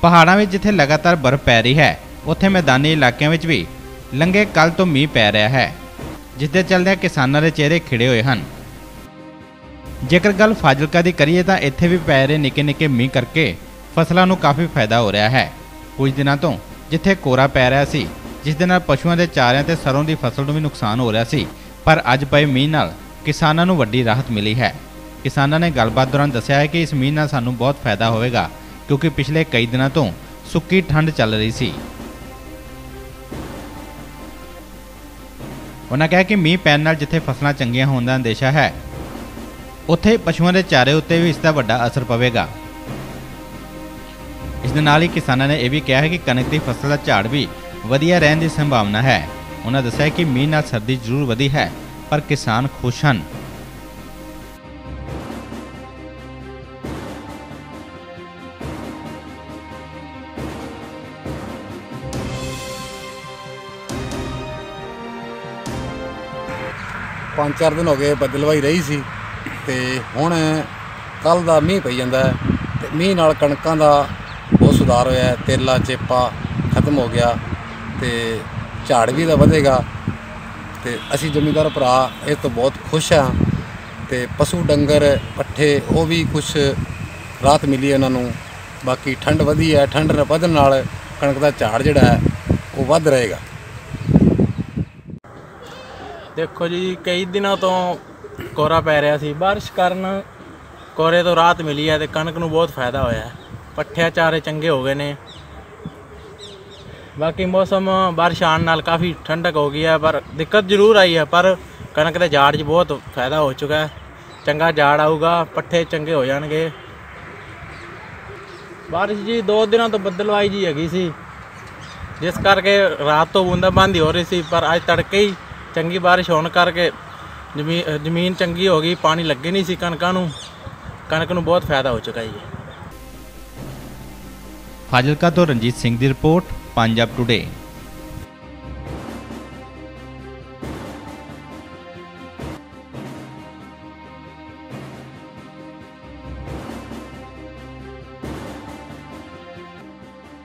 ਪਹਾੜਾਂ ਵਿੱਚ ਜਿੱਥੇ ਲਗਾਤਾਰ ਬਰਫ਼ ਪੈ ਰਹੀ ਹੈ, ਉੱਥੇ ਮੈਦਾਨੀ ਇਲਾਕਿਆਂ ਵਿੱਚ ਵੀ ਲੰਘੇ ਕੱਲ ਤੋਂ ਮੀਂਹ ਪੈ ਰਿਹਾ ਹੈ ਜਿਸ ਦੇ ਚੱਲਦਿਆਂ ਕਿਸਾਨਾਂ ਦੇ ਚਿਹਰੇ ਖਿੜੇ ਹੋਏ ਹਨ। ਜੇਕਰ ਗੱਲ ਫਾਜ਼ਿਲਕਾ ਦੀ ਕਰੀਏ ਤਾਂ ਇੱਥੇ ਵੀ ਪੈ ਰਹੇ ਨਿੱਕੇ ਨਿੱਕੇ ਮੀਂਹ ਕਰਕੇ ਫਸਲਾਂ ਨੂੰ ਕਾਫੀ ਫਾਇਦਾ ਹੋ ਰਿਹਾ ਹੈ। ਕੁਝ ਦਿਨਾਂ ਤੋਂ ਜਿੱਥੇ ਕੋਰਾ ਪੈ ਰਿਹਾ ਸੀ ਜਿਸ ਦੇ ਨਾਲ ਪਸ਼ੂਆਂ ਦੇ ਚਾਰਿਆਂ ਤੇ ਸਰੋਂ ਦੀ ਫਸਲ ਨੂੰ ਵੀ ਨੁਕਸਾਨ ਹੋ ਰਿਹਾ ਸੀ, ਪਰ ਅੱਜ ਪਏ ਮੀਂਹ ਨਾਲ ਕਿਸਾਨਾਂ ਨੂੰ ਵੱਡੀ ਰਾਹਤ ਮਿਲੀ ਹੈ। ਕਿਸਾਨਾਂ ਨੇ ਗੱਲਬਾਤ ਦੌਰਾਨ ਦੱਸਿਆ ਹੈ ਕਿ ਇਸ ਮੀਂਹ ਨਾਲ ਸਾਨੂੰ ਬਹੁਤ ਫਾਇਦਾ ਹੋਵੇਗਾ ਕਿਉਂਕਿ ਪਿਛਲੇ ਕਈ ਦਿਨਾਂ ਤੋਂ ਸੁੱਕੀ ਠੰਡ ਚੱਲ ਰਹੀ ਸੀ। ਉਹਨਾਂ ਕਿਹਾ ਕਿ ਮੀਂਹ ਪੈਣ ਨਾਲ ਜਿੱਥੇ ਫਸਲਾਂ ਚੰਗੀਆਂ ਹੋਣ ਦਾ ਅੰਦੇਸ਼ਾ ਹੈ, ਉੱਥੇ ਪਸ਼ੂਆਂ ਦੇ ਚਾਰੇ ਉੱਤੇ ਵੀ ਇਸ ਦਾ ਵੱਡਾ ਅਸਰ ਪਵੇਗਾ। ਇਸ ਦੇ ਨਾਲ ਹੀ ਕਿਸਾਨਾਂ ਨੇ ਇਹ ਵੀ ਕਿਹਾ ਹੈ ਕਿ ਕਣਕ ਦੀ ਫਸਲ ਦਾ ਝਾੜ ਵੀ ਵਧੀਆ ਰਹਿਣ ਦੀ ਸੰਭਾਵਨਾ ਹੈ। ਉਹਨਾਂ ਦੱਸਿਆ ਕਿ ਮੀਂਹ ਨਾਲ ਸਰਦੀ ਜ਼ਰੂਰ ਵਧੀ ਹੈ, ਪਰ ਕਿਸਾਨ ਖੁਸ਼ ਹਨ। ਪੰਜ ਚਾਰ ਦਿਨ ਹੋ ਗਏ ਬੱਦਲਵਾਈ ਰਹੀ ਸੀ ਤੇ ਹੁਣ ਕੱਲ ਦਾ ਮੀਂਹ ਪਈ ਜਾਂਦਾ ਹੈ ਤੇ ਮੀਂਹ ਨਾਲ ਕਣਕਾਂ ਦਾ ਬਹੁਤ ਸੁਧਾਰ ਹੋਇਆ ਤੇਲਾ, ਚੇਪਾ ਖਤਮ ਹੋ ਗਿਆ ਤੇ ਝਾੜ ਵੀ ਦਾ ਵਧੇਗਾ ਤੇ ਅਸੀਂ ਜ਼ਮੀਂਦਾਰ ਭਰਾ ਇਹ ਤੋਂ ਬਹੁਤ ਖੁਸ਼ ਹਾਂ ਤੇ ਪਸ਼ੂ ਡੰਗਰ, ਪੱਠੇ ਉਹ ਵੀ ਕੁਝ ਰਾਹਤ ਮਿਲੀ ਉਹਨਾਂ ਨੂੰ। ਬਾਕੀ ਠੰਡ ਵਧੀ ਹੈ, ਠੰਡ ਵਧਣ ਨਾਲ ਕਣਕ ਦਾ ਝਾੜ ਜਿਹੜਾ ਹੈ ਉਹ ਵੱਧ ਰਹੇਗਾ। ਦੇਖੋ ਜੀ, ਕਈ ਦਿਨਾਂ ਤੋਂ ਕੋਰਾ ਪੈ ਰਿਹਾ ਸੀ। ਬਾਰਿਸ਼ ਕਾਰਨ ਕੋਰੇ ਤੋਂ ਰਾਹਤ ਮਿਲੀ ਹੈ ਤੇ ਕਣਕ ਨੂੰ ਬਹੁਤ ਫਾਇਦਾ ਹੋਇਆ ਹੈ। ਪੱਠਿਆਂ ਚਾਰੇ ਚੰਗੇ ਹੋ ਗਏ ਨੇ। ਬਾਕੀ ਮੌਸਮ ਬਾਰਿਸ਼ ਆਉਣ ਨਾਲ ਕਾਫੀ ਠੰਡਕ ਹੋ ਗਈ ਹੈ, ਪਰ ਦਿੱਕਤ ਜ਼ਰੂਰ ਆਈ ਹੈ, ਪਰ ਕਣਕ ਦੇ ਝਾੜ 'ਚ ਬਹੁਤ ਫਾਇਦਾ ਹੋ ਚੁੱਕਾ ਹੈ। ਚੰਗਾ ਝਾੜ ਆਊਗਾ, ਪੱਠੇ ਚੰਗੇ ਹੋ ਜਾਣਗੇ। ਬਾਰਿਸ਼ ਜੀ, ਦੋ ਦਿਨਾਂ ਤੋਂ ਬੱਦਲਵਾਈ ਜੀ ਹੈਗੀ ਸੀ। ਜਿਸ ਕਰਕੇ ਰਾਤ ਤੋਂ ਬੂੰਦਾਬਾਂਦੀ ਹੋ ਰਹੀ ਸੀ, ਪਰ ਅੱਜ ਤੜਕੇ ਹੀ ਚੰਗੀ ਬਾਰਿਸ਼ ਹੋਣ ਕਰਕੇ ਜ਼ਮੀਨ ਜ਼ਮੀਨ ਚੰਗੀ ਹੋ ਗਈ, ਪਾਣੀ ਲੱਗੇ ਨਹੀਂ ਸੀ ਕਣਕਾਂ ਨੂੰ। ਕਣਕ ਨੂੰ ਬਹੁਤ ਫਾਇਦਾ ਹੋ ਚੁੱਕਾ ਜੀ। ਫਾਜ਼ਿਲਕਾ ਤੋਂ ਰਣਜੀਤ ਸਿੰਘ ਦੀ ਰਿਪੋਰਟ, ਪੰਜਾਬ ਟੁਡੇ